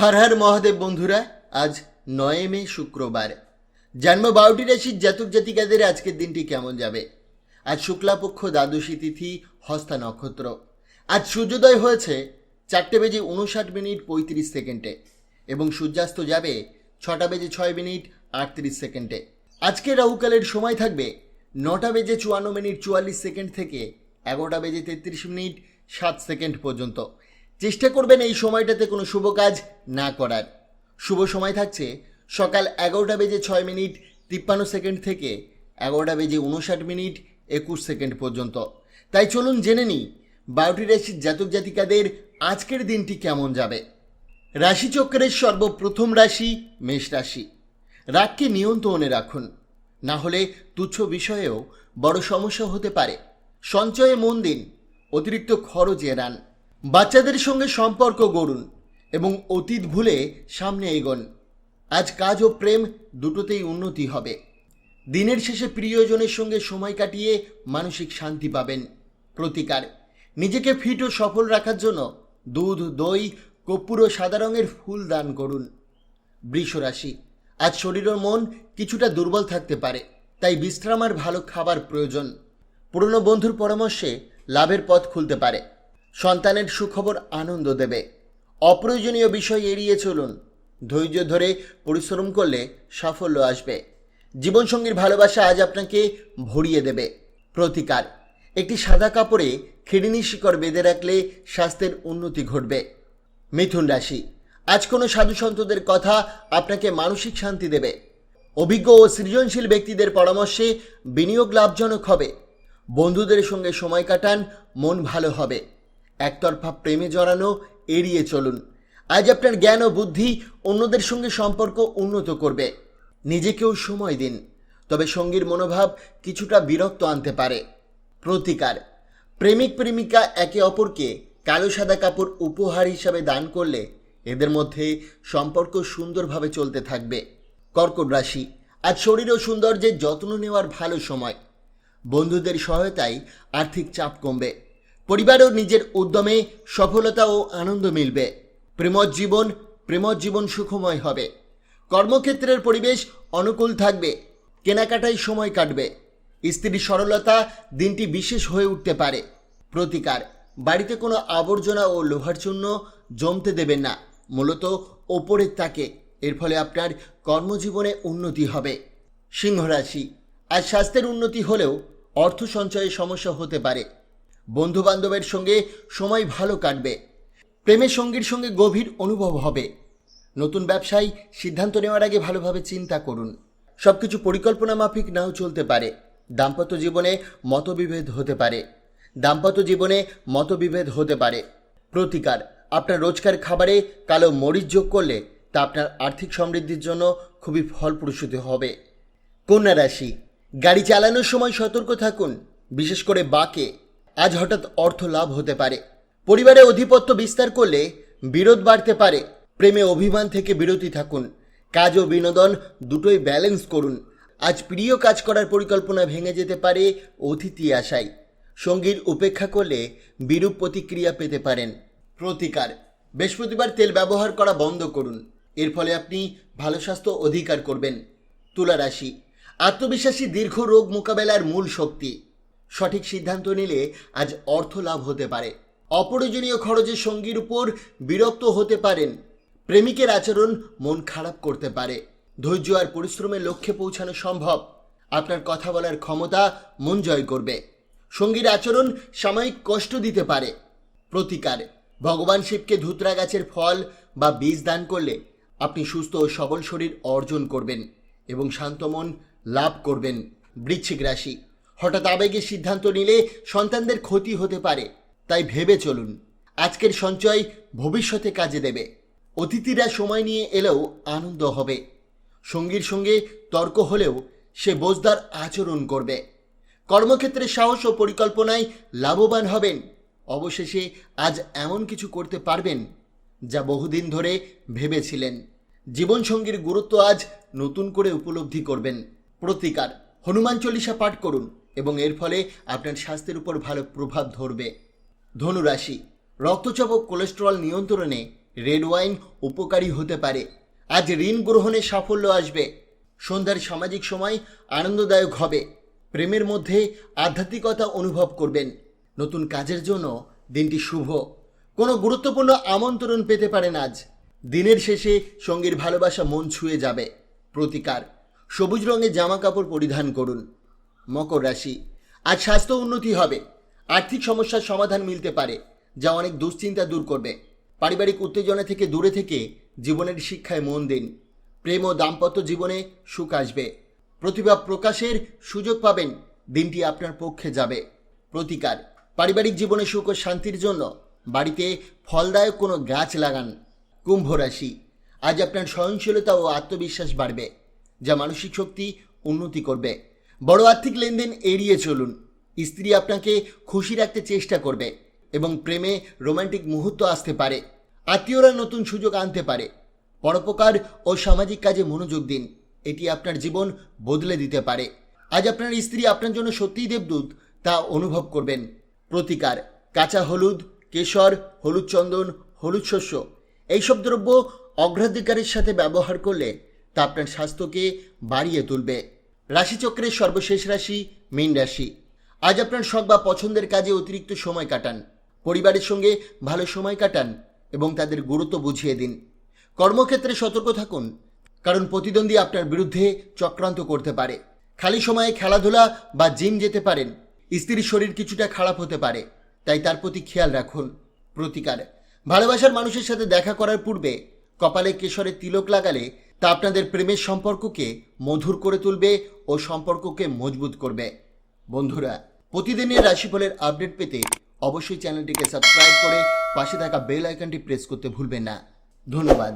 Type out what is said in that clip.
হর হর মহাদেব বন্ধুরা, আজ নয় মে শুক্রবার। জন্ম বারোটি রাশির জাতক জাতিকাদের আজকের দিনটি কেমন যাবে? আজ শুক্লাপক্ষ, দ্বাদশী তিথি, হস্তা নক্ষত্র। আজ সূর্যোদয় হয়েছে চারটে বেজে উনষাট মিনিট পঁয়ত্রিশ সেকেন্ডে এবং সূর্যাস্ত যাবে ছটা বেজে ছয় মিনিট আটত্রিশ সেকেন্ডে। আজকে রাহুকালের সময় থাকবে নটা বেজে চুয়ান্ন মিনিট চুয়াল্লিশ সেকেন্ড থেকে এগারোটা বেজে তেত্রিশ মিনিট সাত সেকেন্ড পর্যন্ত। চেষ্টা করবেন এই সময়টাতে কোনো শুভ কাজ না করার। শুভ সময় থাকছে সকাল এগারোটা বেজে ছয় মিনিট তিপ্পান্ন সেকেন্ড থেকে এগারোটা বেজে উনষাট মিনিট একুশ সেকেন্ড পর্যন্ত। তাই চলুন জেনে নিই বারোটি রাশির জাতক জাতিকাদের আজকের দিনটি কেমন যাবে। রাশিচক্রের সর্বপ্রথম রাশি মেষ রাশি। রাগকে নিয়ন্ত্রণে রাখুন। না হলে তুচ্ছ বিষয়েও বড় সমস্যা হতে পারে। সঞ্চয়ে মন দিন, অতিরিক্ত খরচ এড়ান বাচ্চাদের সঙ্গে সম্পর্ক গড়ুন এবং অতীত ভুলে সামনে এগোন। আজ কাজ ও প্রেম দুটোতেই উন্নতি হবে। দিনের শেষে প্রিয়জনের সঙ্গে সময় কাটিয়ে মানসিক শান্তি পাবেন। প্রতিকার। নিজেকে ফিট ও সফল রাখার জন্য দুধ, দই, কর্পূর ও সাদা রঙের ফুল দান করুন। বৃষ রাশি। আজ শরীর ও মন কিছুটা দুর্বল থাকতে পারে, তাই বিশ্রাম আর ভালো খাবার প্রয়োজন। পুরনো বন্ধুর পরামর্শে লাভের পথ খুলতে পারে। সন্তানের সুখবর আনন্দ দেবে। অপ্রয়োজনীয় বিষয় এড়িয়ে চলুন। ধৈর্য ধরে পরিশ্রম করলে সাফল্য আসবে। জীবনসঙ্গীর ভালোবাসা আজ আপনাকে ভরিয়ে দেবে। প্রতিকার। একটি সাদা কাপড়ে খিড়িনি শিকড় বেঁধে রাখলে স্বাস্থ্যের উন্নতি ঘটবে। মিথুন রাশি। আজ কোনো সাধু সন্তদের কথা আপনাকে মানসিক শান্তি দেবে। অভিজ্ঞ ও সৃজনশীল ব্যক্তিদের পরামর্শে বিনিয়োগ লাভজনক হবে। বন্ধুদের সঙ্গে সময় কাটান, মন ভালো হবে। একতরফা প্রেমে জড়ানো এড়িয়ে চলুন। আজ আপনার জ্ঞান ও বুদ্ধি অন্যদের সঙ্গে সম্পর্ক উন্নত করবে। নিজেকেও সময় দিন, তবে সঙ্গীর মনোভাব কিছুটা বিরক্ত আনতে পারে। প্রতিকার, প্রেমিক প্রেমিকা একে অপরকে কালো সাদা কাপড় উপহার হিসাবে দান করলে এদের মধ্যে সম্পর্ক সুন্দরভাবে চলতে থাকবে। কর্কট রাশি, আজ শরীর ও সৌন্দর্যের যত্ন নেওয়ার ভালো সময়। বন্ধুদের সহায়তায় আর্থিক চাপ কমবে। পরিবারও নিজের উদ্যমে সফলতা ও আনন্দ মিলবে। প্রেমজ জীবন জীবন সুখময় হবে। কর্মক্ষেত্রের পরিবেশ অনুকূল থাকবে, কেনাকাটায় সময় কাটবে। স্ত্রীর সরলতা দিনটি বিশেষ হয়ে উঠতে পারে। প্রতিকার, বাড়িতে কোনো আবর্জনা ও লোহার চূর্ণ জমতে দেবেন না। মূলত ওপরের তাকে, এর ফলে আপনার কর্মজীবনে উন্নতি হবে। সিংহ রাশি আজ স্বাস্থ্যের উন্নতি হলেও অর্থ সঞ্চয়ে সমস্যা হতে পারে। বন্ধু বান্ধবের সঙ্গে সময় ভালো কাটবে। প্রেমের সঙ্গীর সঙ্গে গভীর অনুভব হবে। নতুন ব্যবসায় সিদ্ধান্ত নেওয়ার আগে ভালোভাবে চিন্তা করুন। সব কিছু পরিকল্পনা মাফিক নাও চলতে পারে। দাম্পত্য জীবনে মতবিভেদ হতে পারে। দাম্পত্য জীবনে মতবিভেদ হতে পারে। প্রতিকার, আপনার রোজকার খাবারে কালো মরিচ যোগ করলে তা আপনার আর্থিক সমৃদ্ধির জন্য খুবই ফলপ্রসূ হবে। কন্যা রাশি, গাড়ি চালানোর সময় সতর্ক থাকুন, বিশেষ করে বাকে। আজ হঠাৎ অর্থ লাভ হতে পারে। পরিবারে অধিপত্য বিস্তার করলে বিরোধ বাড়তে পারে। প্রেমে অভিমান থেকে বিরতি থাকুন। কাজ ও বিনোদন দুটোই ব্যালেন্স করুন। আজ প্রিয় কাজ করার পরিকল্পনা ভেঙে যেতে পারে অতিথি আশায়। সঙ্গীর উপেক্ষা করলে বিরূপ প্রতিক্রিয়া পেতে পারেন। প্রতিকার। বৃহস্পতিবার তেল ব্যবহার করা বন্ধ করুন। এর ফলে আপনি ভালো স্বাস্থ্য অধিকার করবেন। তুলা রাশি। আত্মবিশ্বাসী দীর্ঘ রোগ মোকাবেলার মূল শক্তি। সঠিক সিদ্ধান্ত নিলে আজ অর্থ লাভ হতে পারে। অপ্রয়োজনীয় খরচের সঙ্গীর উপর বিরক্ত হতে পারেন। প্রেমিকের আচরণ মন খারাপ করতে পারে। ধৈর্য আর পরিশ্রমের লক্ষ্যে পৌঁছানো সম্ভব। আপনার কথা বলার ক্ষমতা মন জয় করবে। সঙ্গীর আচরণ সাময়িক কষ্ট দিতে পারে। প্রতিকার। ভগবান শিবকে ধুতরা গাছের ফল বা বীজ দান করলে আপনি সুস্থ ও সবল শরীর অর্জন করবেন এবং শান্ত মন লাভ করবেন। বৃশ্চিক রাশি। হঠাৎ আবেগে সিদ্ধান্ত নিলে সন্তানদের ক্ষতি হতে পারে। তাই ভেবে চলুন, আজকের সঞ্চয় ভবিষ্যতে কাজে দেবে। অতিথিরা সময় নিয়ে এলেও আনন্দ হবে। সঙ্গীর সঙ্গে তর্ক হলেও সে বোঝদার আচরণ করবে। কর্মক্ষেত্রে সাহস ও পরিকল্পনায় লাভবান হবেন। অবশেষে আজ এমন কিছু করতে পারবেন যা বহুদিন ধরে ভেবেছিলেন। জীবনসঙ্গীর গুরুত্ব আজ নতুন করে উপলব্ধি করবেন। প্রতিকার, হনুমান চল্লিশা পাঠ করুন। এবং এর ফলে আপনার স্বাস্থ্যের উপর ভালো প্রভাব ধরবে। ধনুরাশি রক্তচাপ ও কোলেস্টেরল নিয়ন্ত্রণে রেড ওয়াইন উপকারী হতে পারে। আজ ঋণ গ্রহণে সাফল্য আসবে। সন্ধ্যার সামাজিক সময় আনন্দদায়ক হবে। প্রেমের মধ্যে আধ্যাত্মিকতা অনুভব করবেন। নতুন কাজের জন্য দিনটি শুভ। কোনো গুরুত্বপূর্ণ আমন্ত্রণ পেতে পারেন আজ। দিনের শেষে সঙ্গীর ভালোবাসা মন ছুঁয়ে যাবে। প্রতিকার, সবুজ রঙের জামা কাপড় পরিধান করুন। মকর রাশি। আজ স্বাস্থ্য উন্নতি হবে। আর্থিক সমস্যার সমাধান মিলতে পারে, যা অনেক দুশ্চিন্তা দূর করবে। পারিবারিক উত্তেজনা থেকে দূরে থেকে জীবনের শিক্ষায় মন দিন। প্রেম ও দাম্পত্য জীবনে সুখ আসবে। প্রতিভা প্রকাশের সুযোগ পাবেন। দিনটি আপনার পক্ষে যাবে। প্রতিকার। পারিবারিক জীবনে সুখ ও শান্তির জন্য বাড়িতে ফলদায়ক কোনো গাছ লাগান। কুম্ভ রাশি। আজ আপনার সহনশীলতা ও আত্মবিশ্বাস বাড়বে, যা মানসিক শক্তি উন্নতি করবে। বড় আর্থিক লেনদেন এড়িয়ে চলুন। স্ত্রী আপনাকে খুশি রাখতে চেষ্টা করবে এবং প্রেমে রোমান্টিক মুহূর্ত আসতে পারে। আত্মীয়রা নতুন সুযোগ আনতে পারে। পরোপকার ও সামাজিক কাজে মনোযোগ দিন। এটি আপনার জীবন বদলে দিতে পারে। আজ আপনার স্ত্রী আপনার জন্য সত্যিই দেবদূত, তা অনুভব করবেন। প্রতিকার, কাঁচা হলুদ, কেশর, হলুদ চন্দন, হলুদ শস্য, এইসব দ্রব্য অগ্রাধিকারের সাথে ব্যবহার করলে তা আপনার স্বাস্থ্যকে বাড়িয়ে তুলবে। রাশিচক্রের সর্বশেষ রাশি মীন রাশি। আজ আপনার শখ বা পছন্দের কাজে অতিরিক্ত সময় কাটান। পরিবারের সঙ্গে ভালো সময় কাটান এবং তাদের গুরুত্ব বুঝিয়ে দিন। কর্মক্ষেত্রে সতর্ক থাকুন, কারণ প্রতিদ্বন্দ্বী আপনার বিরুদ্ধে চক্রান্ত করতে পারে। খালি সময়ে খেলাধুলা বা জিম যেতে পারেন। স্ত্রীর শরীর কিছুটা খারাপ হতে পারে, তাই তার প্রতি খেয়াল রাখুন। প্রতিকার। ভালোবাসার মানুষের সাথে দেখা করার পূর্বে কপালে কেশরে তিলক লাগালে তা আপনাদের প্রেমের সম্পর্ককে মধুর করে তুলবে ও সম্পর্ককে মজবুত করবে। বন্ধুরা, প্রতিদিনের রাশিফলের আপডেট পেতে অবশ্যই চ্যানেলটিকে সাবস্ক্রাইব করে পাশে থাকা বেল আইকনটি প্রেস করতে ভুলবেন না। ধন্যবাদ।